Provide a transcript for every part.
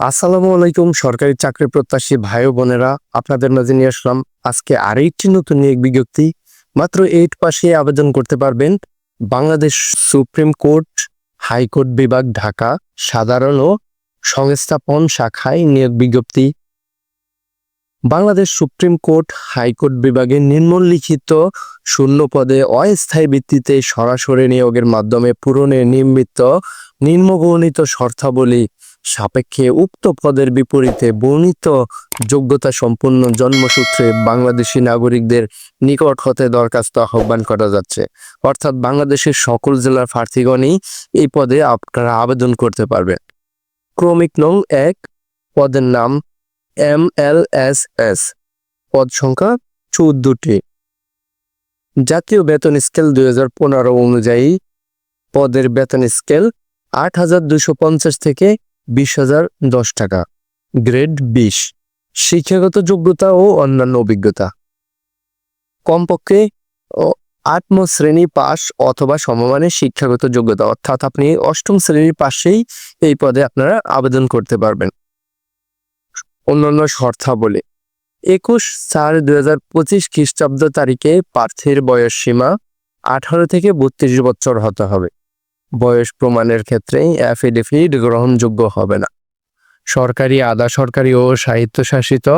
আসসালামু আলাইকুম, সরকারি চাকরি প্রত্যাশী ভাই বোনেরা। আপনাদের মাঝে নিয়ে আসলাম আজকে আরেকটি নতুন নিয়োগ বিজ্ঞপ্তি। মাত্র এইট পাশে আবেদন করতে পারবেন বাংলাদেশ সুপ্রিম কোর্ট হাইকোর্ট বিভাগ, ঢাকা। সাধারণ ও সংস্থাপন শাখায় নিয়োগ বিজ্ঞপ্তি। বাংলাদেশ সুপ্রিম কোর্ট হাইকোর্ট বিভাগে নিম্নলিখিত শূন্য পদে অস্থায়ী ভিত্তিতে সরাসরি নিয়োগের মাধ্যমে পূরণে নির্মিত নিম্নগণিত শর্তাবলী সাপেক্ষে উক্ত পদের বিপরীতে বর্ণিত যোগ্যতা সম্পন্ন জন্মসূত্রে বাংলাদেশি নাগরিকদের নিকট হতে দরখাস্ত আহ্বান করা যাচ্ছে। অর্থাৎ বাংলাদেশের সকল জেলার প্রার্থীগণই এই পদে আপনারা আবেদন করতে পারবেন। ক্রমিক নং এক, পদের নাম এম এল এস এস, পদ সংখ্যা চৌদ্দটি। জাতীয় বেতন স্কেল দুই হাজার পনেরো অনুযায়ী পদের বেতন স্কেল আট হাজার পঞ্চাশ থেকে বিশ হাজার দশ টাকা। গ্রেড বিশ, শিক্ষাগত যোগ্যতা ও অন্যান্য অভিজ্ঞতা। কমপক্ষে আটম শ্রেণি পাস অথবা সমমানের শিক্ষাগত যোগ্যতা, অর্থাৎ আপনি অষ্টম শ্রেণির পাশেই এই পদে আপনারা আবেদন করতে পারবেন। অন্যান্য শর্তাবলী, একুশ চার দুই হাজার পঁচিশ খ্রিস্টাব্দ তারিখে প্রার্থীর বয়স সীমা আঠারো থেকে বত্রিশ বছর হতে হবে। বয়স প্রমাণের ক্ষেত্রে অ্যাফিডেভিট গ্রহণযোগ্য হবে না। সরকারি আধা সরকারি ও স্বায়ত্তশাসিত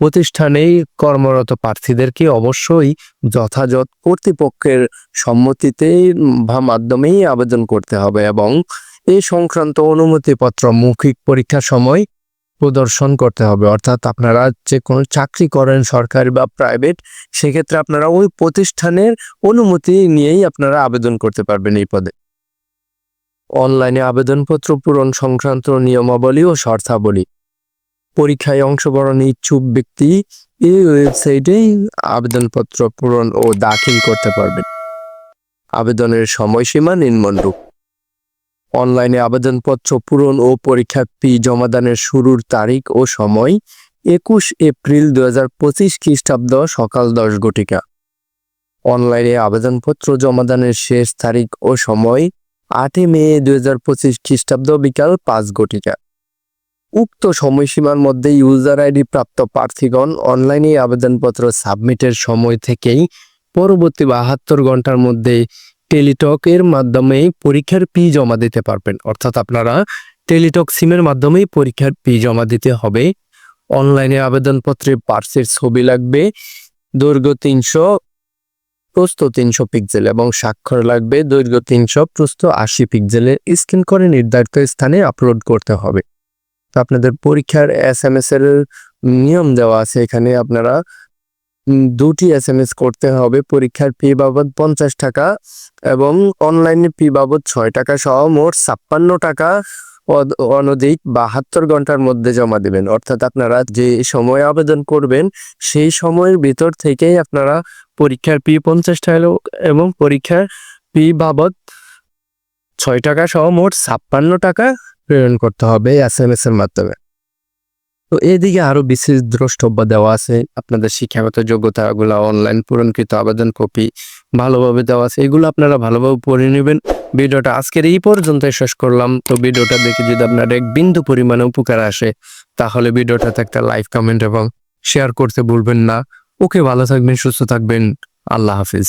প্রতিষ্ঠানেই কর্মরত প্রার্থীদেরকে অবশ্যই যথাযথ কর্তৃপক্ষের সম্মতিতে বা মাধ্যমেই আবেদন করতে হবে এবং এই সংক্রান্ত অনুমতিপত্র মৌখিক পরীক্ষার সময় প্রদর্শন করতে হবে। অর্থাৎ আপনারা যে কোনো চাকরি করেন সরকারি বা প্রাইভেট সেক্ষেত্রে আপনারা ওই প্রতিষ্ঠানের অনুমতি নিয়েই আপনারা আবেদন করতে পারবেন এই পদে। অনলাইনে আবেদনপত্র পূরণ সংক্রান্ত নিয়মাবলী ও শর্তাবলী। পরীক্ষায় অংশগ্রহণ ইচ্ছুক ব্যক্তি এই ওয়েবসাইটেই আবেদনপত্র পূরণ ও দাখিল করতে পারবেন। আবেদনের সময়সীমা নিম্নরূপ। অনলাইনে আবেদনপত্র পূরণ ও পরীক্ষা ফি জমাদানের শুরুর তারিখ ও সময় একুশ এপ্রিল দু হাজার পঁচিশ খ্রিস্টাব্দ সকাল দশ ঘটিকা। অনলাইনে আবেদনপত্র জমাদানের শেষ তারিখ ও সময় আটই মে দুই হাজার পঁচিশ খ্রিস্টাব্দ বিকাল পাঁচ ঘটিকা। উক্ত সময়সীমার মধ্যে ইউজার আইডি প্রাপ্ত প্রার্থীগণ অনলাইনে আবেদনপত্র সাবমিটের সময় থেকেই পরবর্তী বাহাত্তর ঘণ্টার মধ্যে টেলিটক এর মাধ্যমে পরীক্ষার ফি জমা দিতে পারবেন। অর্থাৎ আপনারা টেলিটক সিমের মাধ্যমেই পরীক্ষার ফি জমা দিতে হবে। অনলাইনে আবেদনপত্রে পার্সের ছবি লাগবে। দৈর্ঘ্য তিনশো প্রস্থ তিনশো পিক্সেল এবং স্বাক্ষর লাগবে দৈর্ঘ্য তিনশো, প্রস্থ আশি পিক্সেলের স্ক্যান করে নির্ধারিত স্থানে আপলোড করতে হবে। তো আপনাদের পরীক্ষার এস এম এস এর নিয়ম দেওয়া আছে। এখানে আপনারা দুটি এস এম এস করতে হবে। পরীক্ষার ফি বাবদ পঞ্চাশ টাকা এবং অনলাইনে ফি বাবদ ছয় টাকা সহ মোট ছাপ্পান্ন টাকা অনধিক বাহাত্তর ঘণ্টার মধ্যে জমা দিবেন। অর্থাৎ আপনারা যে সময় আবেদন করবেন, সেই সময়ের ভিতর থেকেই আপনারা পরীক্ষার পি পঞ্চাশ টাকা এবং পরীক্ষার পি বাবদ ছয় টাকা সহ মোট ছাপ্পান্ন টাকা প্রেরণ করতে হবে এস এম এস এর মাধ্যমে। তো এদিকে আরও বিশেষ দ্রষ্টব্য দেওয়া আছে। আপনাদের শিক্ষাগত যোগ্যতাগুলো অনলাইন পূরণকৃত আবেদন কপি ভালোভাবে দেওয়া আছে। এগুলো আপনারা ভালোভাবে পড়ে নেবেন। ভিডিওটা আজকের এই পর্যন্ত শেষ করলাম। তো ভিডিওটা দেখে যদি আপনার এক বিন্দু পরিমাণে উপকার আসে, তাহলে ভিডিওটাতে একটা লাইক, কমেন্ট এবং শেয়ার করতে ভুলবেন না। ওকে, ভালো থাকবেন, সুস্থ থাকবেন। আল্লাহ হাফিজ।